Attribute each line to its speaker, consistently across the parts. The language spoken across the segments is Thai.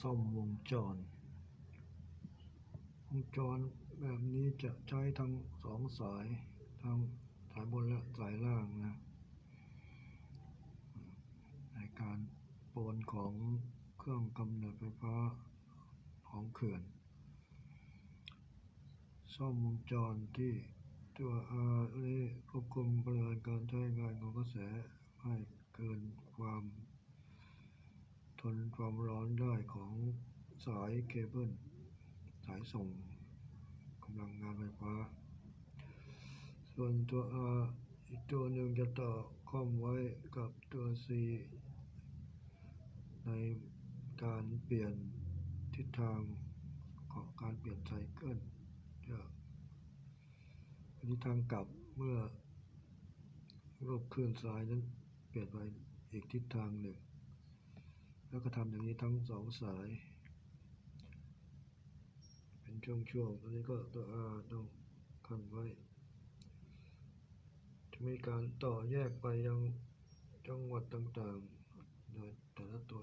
Speaker 1: ซ่อมวงจร วงจรแบบนี้จะใช้ทั้งสองสายทั้งสายบนและสายล่างนะ ในการปนของเครื่องกำเนิดไฟฟ้าของเขื่อน ซ่อมวงจรที่ตัว R นี้ควบคุมปริมาณการใช้งานของกระแสให้เกินความ ทนความร้อนได้ของสายเคเบิลสายส่งกำลังงานไฟฟ้า ส่วนตัว R อีกตัวหนึ่งจะต่อข้อมไว้กับตัว C ในการเปลี่ยนทิศทางของการเปลี่ยนไซเคิลจะเป็นทิศทางกลับเมื่อรูปคลื่อนสายนั้นเปลี่ยนไปอีกทิศทางหนึ่ง แล้วก็ทำอย่างนี้ทั้งสองสาย เป็นช่วงๆอันนี้ก็ตัว R ต้องขันไว้ จะมีการต่อแยกไปยังจังหวัดต่างๆ โดยแต่ละตัว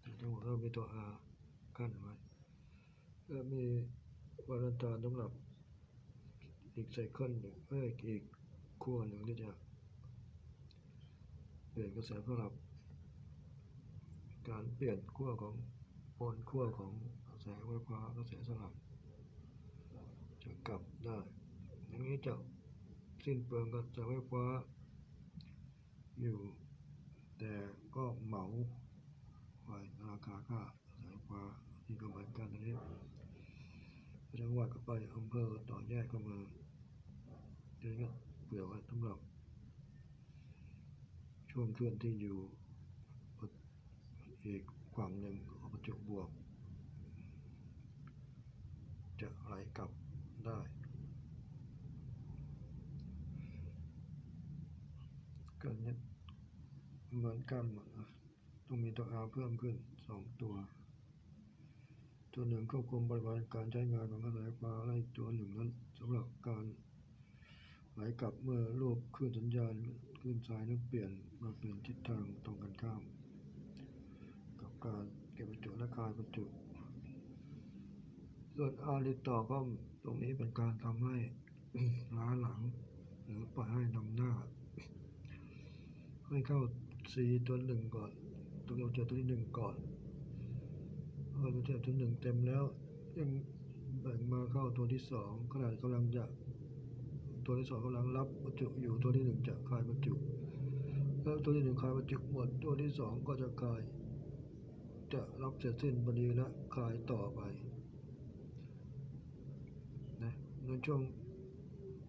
Speaker 1: แต่จังหวัดก็มีตัว R กั้นไว้และมีวารันตาสำหรับอีกไซเคิลหนึ่งเอ้ยอีกขั้วหนึ่งที่จะเปลี่ยนกระแสสำหรับ การเปลี่ยนขั้วของโอนขั้วของกระแสไฟฟ้ากระแสสลับจะกลับได้อย่างนี้จะสิ้นเปลืองกระแสไฟฟ้าอยู่ แต่ก็เหมาไว้ราคาค่ากระแสไฟฟ้าที่ก็เหมือนกันนี้จังหวัดก็ไปอำเภอต่อแยกเข้ามาทีนี้ก็เผื่อไว้สำหรับช่วงเคลื่อนที่อยู่ อีกฝั่งหนึ่งของประจุบวก จะไหลกลับได้ ก็เนี้เหมือนกันหมดนะต้องมีตัว R เพิ่มขึ้นสองตัวตัวหนึ่งควบคุมปริมาณการใช้งานของกระแสไฟฟ้าและอีกตัวหนึ่งนั้นสำหรับการไหลกลับเมื่อรูปคลื่นสัญญาณคลื่นสายนั้นเปลี่ยนมาเป็นทิศทางตรงกันข้าม การเก็บประจุและคายประจุ ส่วนอาริต่อก็ตรงนี้เป็นการทำให้ล้าหลัง หรือปล่อยให้นำหน้า ให้เข้า C ตัวหนึ่งก่อนตัวเราเจอตัวที่หนึ่งก่อนพอเราเจอตัวหนึ่งเต็มแล้ว ยังแบ่งมาเข้าตัวที่สองขณะกำลังจะตัวที่สองกำลังรับประจุอยู่ตัวที่หนึ่งจะคายประจุแล้วตัวที่หนึ่งคายประจุหมดตัวที่สองก็จะคาย จะรับเสร็จสิ้นพอดีและคายต่อไปนะในช่วง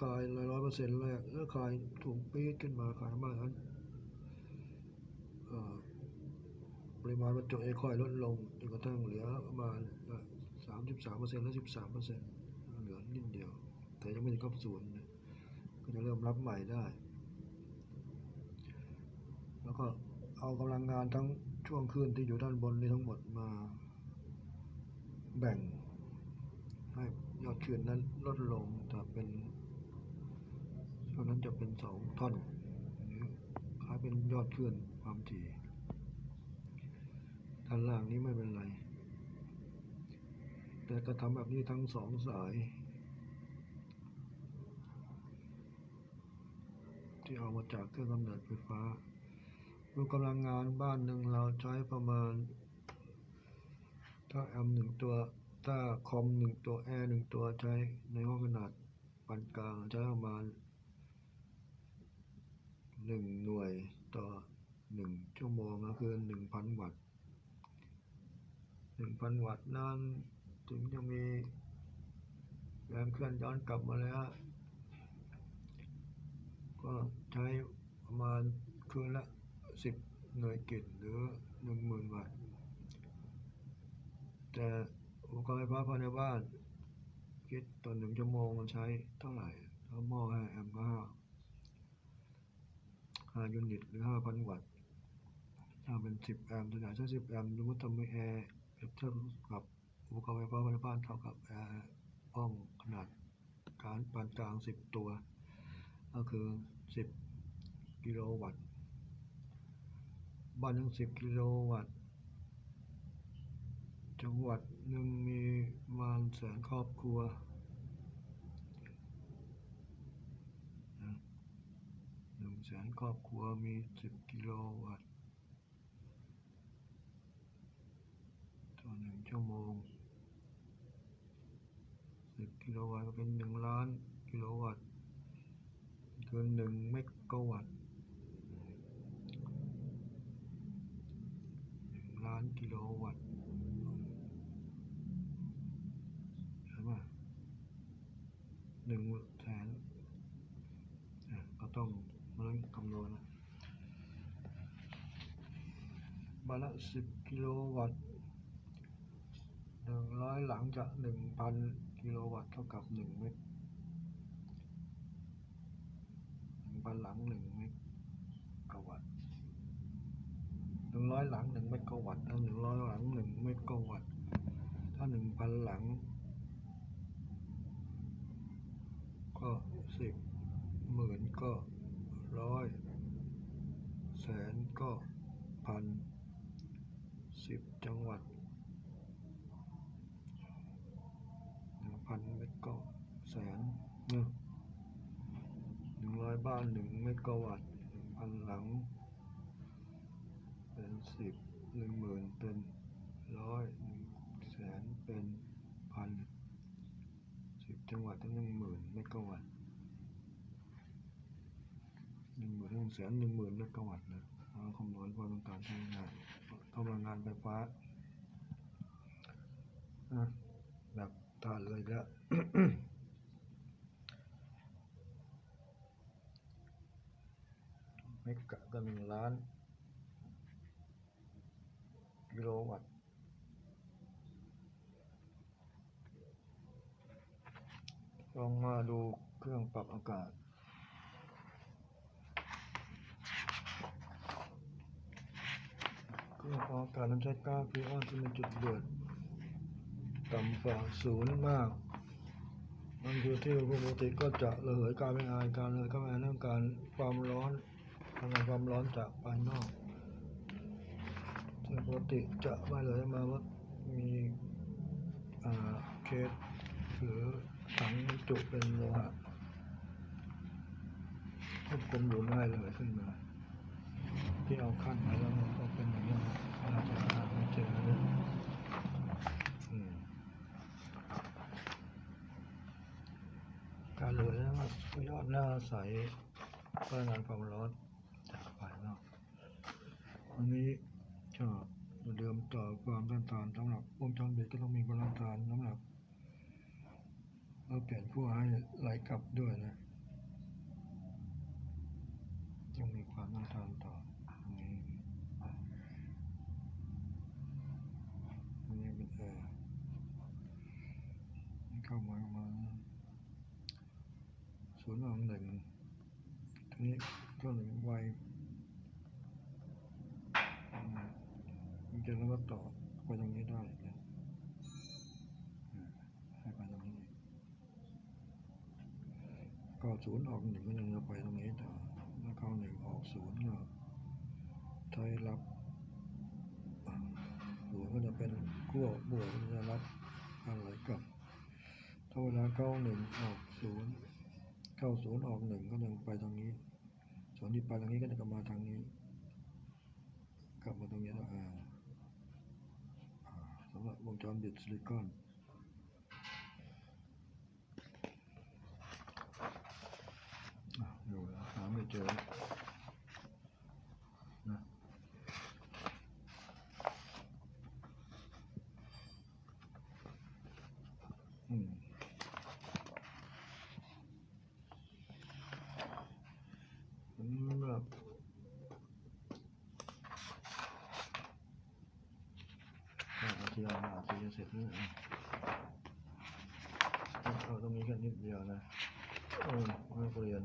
Speaker 1: คายร้อยเปอร์เซ็นต์แรกแล้วคายถูกปี๊ดขึ้นมาคายมากนั้นปริมาณประจุเอค่อยลดลงจนกระทั่งเหลือประมาณสามสิบสามเปอร์เซ็นต์และสิบสามเปอร์เซ็นต์เหลือนิดเดียว แต่ยังไม่ถึงกับศูนย์นก็จะเริ่มรับใหม่ได้ แล้วก็เอากำลังงานทั้ง ช่วงคลื่นที่อยู่ด้านบนนี้ทั้งหมดมาแบ่งให้ยอดคลื่นนั้นลดลงแต่เป็นช่วงนั้นจะเป็นสองท่อนหรือคล้ายเป็นยอดคลื่นความถี่ด้านล่างนี้ไม่เป็นไร แต่ก็ทำแบบนี้ทั้งสองสายที่เอามาจากเครื่องกำเนิดไฟฟ้า ดูกำลังงานบ้านหนึ่งเราใช้ประมาณ ถ้าแอมหนึ่งตัว ถ้าคอมหนึ่งตัวแอร์หนึ่งตัวใช้ในห้องขนาดปานกลางใช้ประมาณหนึ่งหน่วยต่อหนึ่งชั่วโมงก็คือหนึ่งพันวัตต์หนึ่งพันวัตต์นั้นถึงจะมีแรงเคลื่อนย้อนกลับมาแล้ว ก็ใช้ประมาณคืนละ สิบหน่วยกิจหรือหนึ่งหมื่นวัตต์แต่อุปกรณ์ไฟฟ้าภายในบ้านคิดต่อหนึ่งชั่วโมงมันใช้เท่าไหร่ถ้าหม้อห้าแอมป์ก็ห้าห้ายูนิตหรือห้าพันวัตต์ถ้าเป็นสิบแอมป์ตัวอย่างเช่นสิบแอมป์สมมติทำให้แอร์เปรียบเทียบกับอุปกรณ์ไฟฟ้าภายในบ้านเท่ากับแอร์ห้องขนาดการปานกลางสิบตัว ก็คือสิบกิโลวัตต์ บ้านทั้งสิบกิโลวัตต์ จังหวัดหนึ่งมีมาณแสนครอบครัว หนึ่งแสนครอบครัวมีสิบกิโลวัตต์ ต่อหนึ่งชั่วโมงสิบกิโลวัตต์ก็เป็นหนึ่งล้านกิโลวัตต์ คือหนึ่งเมกะวัตต์หนึ่งล้านกิโลวัตต์ใช่ไหมหนึ่งแสนอะก็ต้องมาเริ่มคำนวณนะบาละสิบกิโลวัตต์หนึ่งร้อยหลังจากหนึ่งพันกิโลวัตต์เท่ากับหนึ่งเมกหนึ่งพันหลังหนึ่งเมกะวัตต์ นึ่งร้อยหลังหนึ่งเมกะวัตต์ถ้าหนึ่งร้อยหลังหนึ่งเมกะวัตต์ถ้าหนึ่งพันหลัง ก็สิบหมื่นก็ร้อยแสนก็พันสิบจังหวัดหนึ่งพันเมกก็แสนเนอะหนึ่งร้อยบ้านหนึ่งเมกะวัตต์หนึ่งพันหลัง หนึ่งหมื่นเป็นร้อยหนึ่งแสนเป็นพันสิบจังหวัดตั้งหนึ่งหมื่นเมกะวัตต์หนึ่งหมื่นหนึ่งแสนหนึ่งหมื่นเมกะวัตต์นะเราคำนวณความต้องการใช้งานกำลังงานไฟฟ้าแบบตาเลยแล้วเมกะก็หนึ่งล้าน กิโลวัตต์ลองมาดูเครื่องปรับอากาศ เครื่องปรับอากาศนั้นใช้ก๊าพีออนที่มีจุดเดือดต่ำกว่าศูนย์มาก มันอยู่ที่ปกติก็จะระเหยการเป็นอายการระเหยการเป็นอายเรื่องการความร้อนทำงานความร้อนจากภายนอก ปกติจะไม่เลยมาว่ามีอ่าเคสหรือถังจุเป็นโลหะควบคุมอยู่ได้เลยขึ้นมา ที่เอาขั้นไปแล้วก็เป็นอย่างนี้เราจะหาไม่เจอเลยการเหลยแล้วก็ยอดหน้าใสพลังงานความร้อนจากภายนอกอันนี้ก็ เดิมต่อความต้านทานสำหรับวงจรปิดก็ต้องมีความต้านทานสำหรับเราเปลี่ยนขั้วให้ไหลกลับด้วยนะต้องมีความต้านทานต่อตรงนี้นนี้เป็นแอร์นี่เข้ามาประมาศูนย์รองหนึ่งทีนี้ก็หนึ่งวมัน จะแล้วก็ต่อไปตรงนี้ได้นะอ่าให้ไปตรงนี้ก็ศูนย์ออกหนึ่งก็ยังจะไปตรงนี้ต่อแล้วเข้าหนึ่งออกศูนย์ก็ใช้รับหัวก็จะเป็นขั้วบวกก็จะรับการไหลกลับถ้าเวลาเข้าหนึ่งออกศูนย์เข้าศูนย์ออกหนึ่งก็ยังไปทางนี้ส่วนที่ไปทางนี้ก็จะกลับมาทางนี้ กลับมาตรงนี้แล้วอ่าอ่า วงจรบิดซิลิคอนอยู่หาไม่เจอนะอืมสำหรับ อะอาทีละอาทีจะเสร็จนี่นะเอาตรงนี้แค่นิดเดียวนะโอ้นักเรียน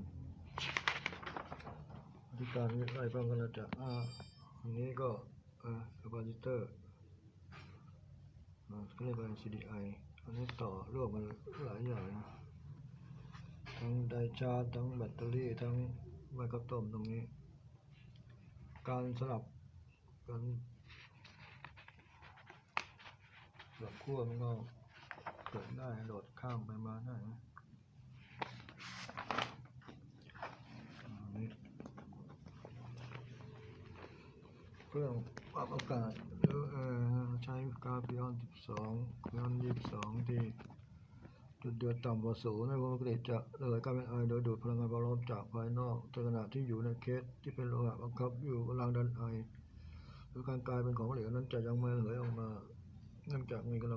Speaker 1: อธิการวิทยาลัยป้องกันและจะอ่าอันนี้ก็อ่าคาปาซิเตอร์อ่าก็เรียกว่า CDI อันนี้ต่อร่วมกันหลายอย่างนะทั้งไดชาร์จทั้งแบตเตอรี่ทั้งไมโครต้มตรงนี้ การสลับกัน ขั้วมันก็เกิดได้โดดข้ามไปมาได้นะเครื่องปรับอากาศเออใช้กาพิออน12พิออน22 ที่จุดเดือดต่ำกว่าศูนย์ในวงกฤษจะระเหยกลายเป็นไอโดยดูดพลังงานความร้อนจากภายนอกในขณะที่อยู่ในเคสที่เป็นโลหะบังคับอยู่กำลังดันไอหรือการกลายเป็นของเหลวนั้นจะยังไม่เหยออกมา nên chặn người cơ